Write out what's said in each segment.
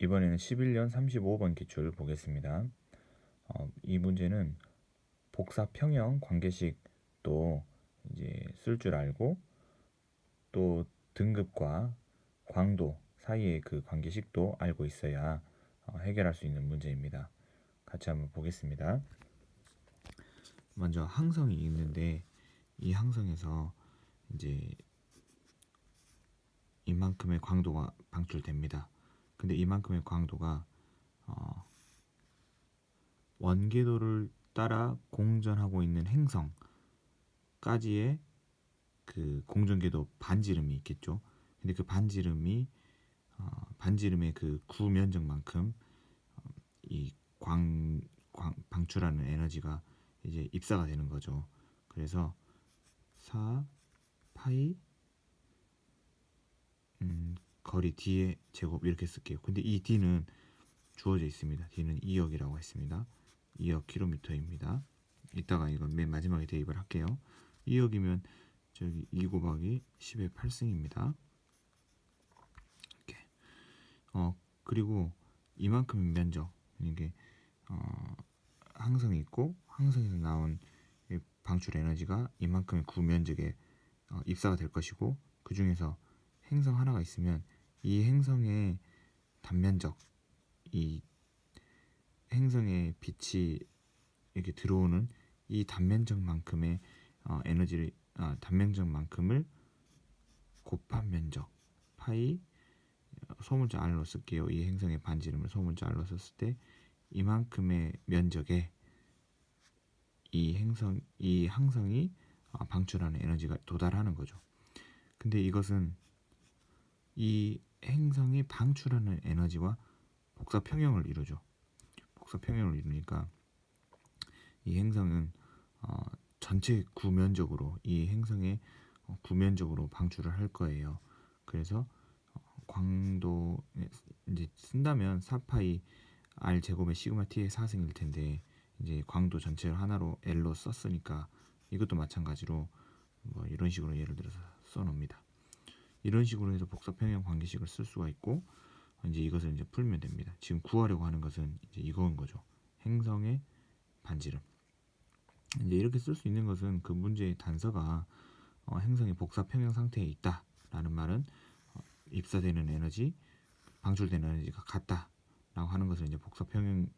이번에는 11년 35번 기출 보겠습니다. 어, 이 문제는 복사 평형 관계식도 이제 쓸 줄 알고 또 등급과 광도 사이의 그 관계식도 알고 있어야 어, 해결할 수 있는 문제입니다. 같이 한번 보겠습니다. 먼저 항성이 있는데 이 항성에서 이제 이만큼의 광도가 방출됩니다. 근데 이만큼의 광도가 어, 원궤도를 따라 공전하고 있는 행성까지의 그 공전궤도 반지름이 있겠죠. 근데 그 반지름이 어, 반지름의 그 구면적만큼 어, 이 광, 광 방출하는 에너지가 이제 입사가 되는 거죠. 그래서 4 파이 음, 거리 d의 제곱 이렇게 쓸게요. 근데 이 d는 주어져 있습니다. d는 2억이라고 했습니다. 2억 킬로미터입니다. 이따가 이건 맨 마지막에 대입을 할게요. 2억이면 저기 2 곱하기 10의 8승입니다. 이렇게. 어, 그리고 이만큼 면적 이게 어, 항성이 있고 항성에서 나온 방출 에너지가 이만큼의 구면적에 어, 입사가 될 것이고 그 중에서 행성 하나가 있으면 이 행성의 단면적 이 행성의 빛이 이렇게 들어오는 이 단면적만큼의 어, 에너지를 어, 단면적만큼을 곱한 면적 파이 어, 소문자 r로 쓸게요. 이 행성의 반지름을 소문자 r로 썼을 때 이만큼의 면적에 이 행성 이 항성이 어, 방출하는 에너지가 도달하는 거죠. 근데 이것은 이 행성이 방출하는 에너지와 복사 평형을 이루죠. 복사 평형을 이루니까 이 행성은 어, 전체 구면적으로 이 행성의 어, 구면적으로 방출을 할 거예요. 그래서 어, 광도 이제 쓴다면 4파이 r 제곱의 시그마 t의 4승일 텐데 이제 광도 전체를 하나로 L로 썼으니까 이것도 마찬가지로 뭐 이런 식으로 예를 들어서 써놓습니다. 이런 식으로 해서 복사평형 관계식을 쓸 수가 있고 이제 이것을 이제 풀면 됩니다. 지금 구하려고 하는 것은 이제 이거인 거죠. 행성의 반지름. 이제 이렇게 쓸 수 있는 것은 그 문제의 단서가 어, 행성이 복사 평형 상태에 있다라는 말은 어, 입사되는 에너지, 방출되는 에너지가 같다라고 하는 것을 이제 복사 평형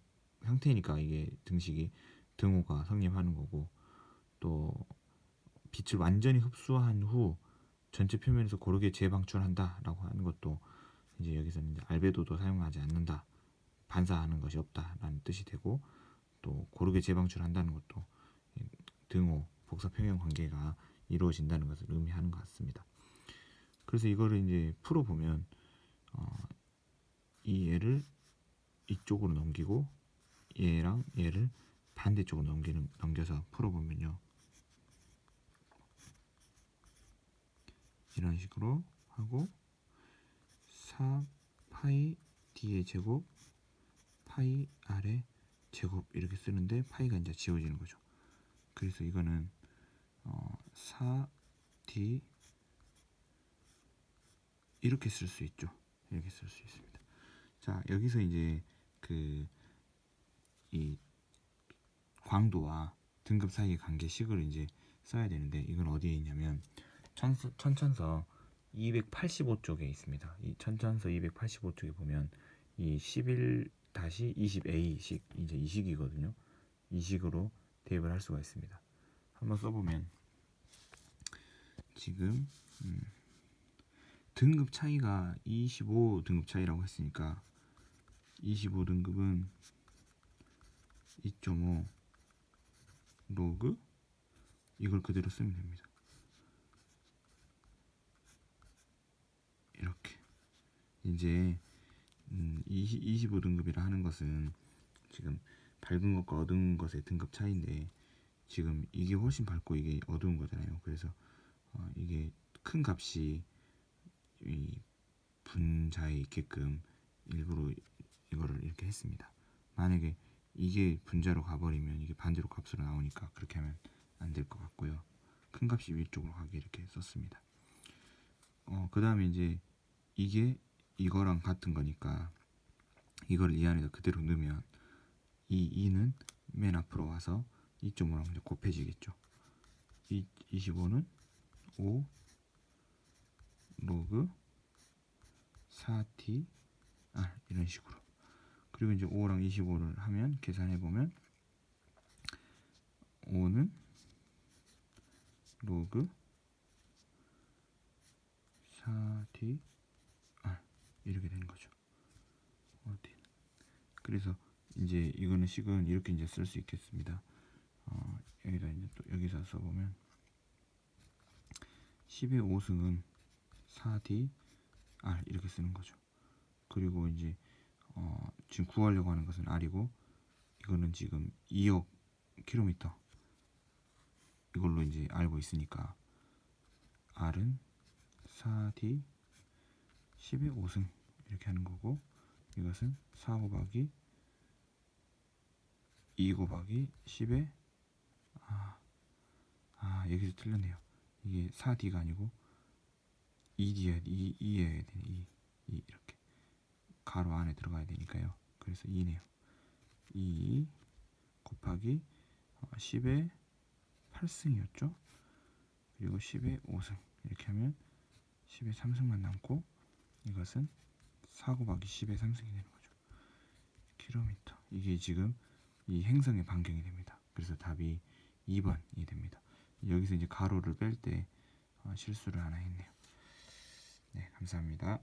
상태니까 이게 등식이 등호가 성립하는 거고 또 빛을 완전히 흡수한 후 전체 표면에서 고르게 재방출한다라고 하는 것도 이제 여기서는 이제 알베도도 사용하지 않는다 반사하는 것이 없다라는 뜻이 되고 또 고르게 재방출한다는 것도 등호 복사 평형 관계가 이루어진다는 것을 의미하는 것 같습니다. 그래서 이거를 이제 풀어 보면 어, 이 얘를 이쪽으로 넘기고 얘랑 얘를 반대쪽으로 넘기는 넘겨서 풀어 보면요. 이런 식으로 하고 4 파이 d의 제곱 파이 r의 제곱 이렇게 쓰는데 파이가 이제 지워지는 거죠. 그래서 이거는 어, 4d 이렇게 쓸 수 있죠. 이렇게 쓸 수 있습니다. 자 여기서 이제 그 이 광도와 등급 사이의 관계식을 이제 써야 되는데 이건 어디에 있냐면 천서, 천천서 285쪽에 있습니다. 이 천천서 285쪽에 보면 이 11-20A식 이제 이 식이거든요. 이 식으로 대입을 할 수가 있습니다. 한번 써보면 지금 음, 등급 차이가 25 등급 차이라고 했으니까 25 등급은 2.5 로그 이걸 그대로 쓰면 됩니다. 이렇게 이제 음, 20, 25등급이라 하는 것은 지금 밝은 것과 어두운 것의 등급 차이인데 지금 이게 훨씬 밝고 이게 어두운 거잖아요. 그래서 어, 이게 큰 값이 이 분자에 있게끔 일부러 이거를 이렇게 했습니다. 만약에 이게 분자로 가버리면 이게 반대로 값으로 나오니까 그렇게 하면 안 될 것 같고요. 큰 값이 위쪽으로 가게 이렇게 썼습니다. 어, 그 다음에 이제 이게 이거랑 같은 거니까 이걸 이 안에다 그대로 넣으면 이 2는 맨 앞으로 와서 2.5랑 이제 곱해지겠죠. 이 25는 5 로그 4t 아 이런 식으로 그리고 이제 5랑 25를 하면 계산해 보면 5는 로그 4t 아 이렇게 되는 거죠. 어디 그래서 이제 이거는 식은 이렇게 이제 쓸 수 있겠습니다. 어, 여기다 이제 또 여기서 써보면 10의 5승은 4d r 이렇게 쓰는 거죠. 그리고 이제 어, 지금 구하려고 하는 것은 r이고 이거는 지금 2억 킬로미터 이걸로 이제 알고 있으니까 r은 4d 10의 5승 이렇게 하는 거고 이것은 4 곱하기 2 곱하기 10의 아, 아 여기서 틀렸네요. 이게 4D가 아니고 2D야 2, 2여야 되네 2, 2 이렇게 가로 안에 들어가야 되니까요. 그래서 2네요. 2 곱하기 10의 8승이었죠. 그리고 10의 5승 이렇게 하면 10의 3승만 남고 이것은 4 곱하기 10의 3승이 되는 거죠. 킬로미터 이게 지금 이 행성의 반경이 됩니다. 그래서 답이 2번이 됩니다. 여기서 이제 가로를 뺄때 어, 실수를 하나 했네요. 네, 감사합니다.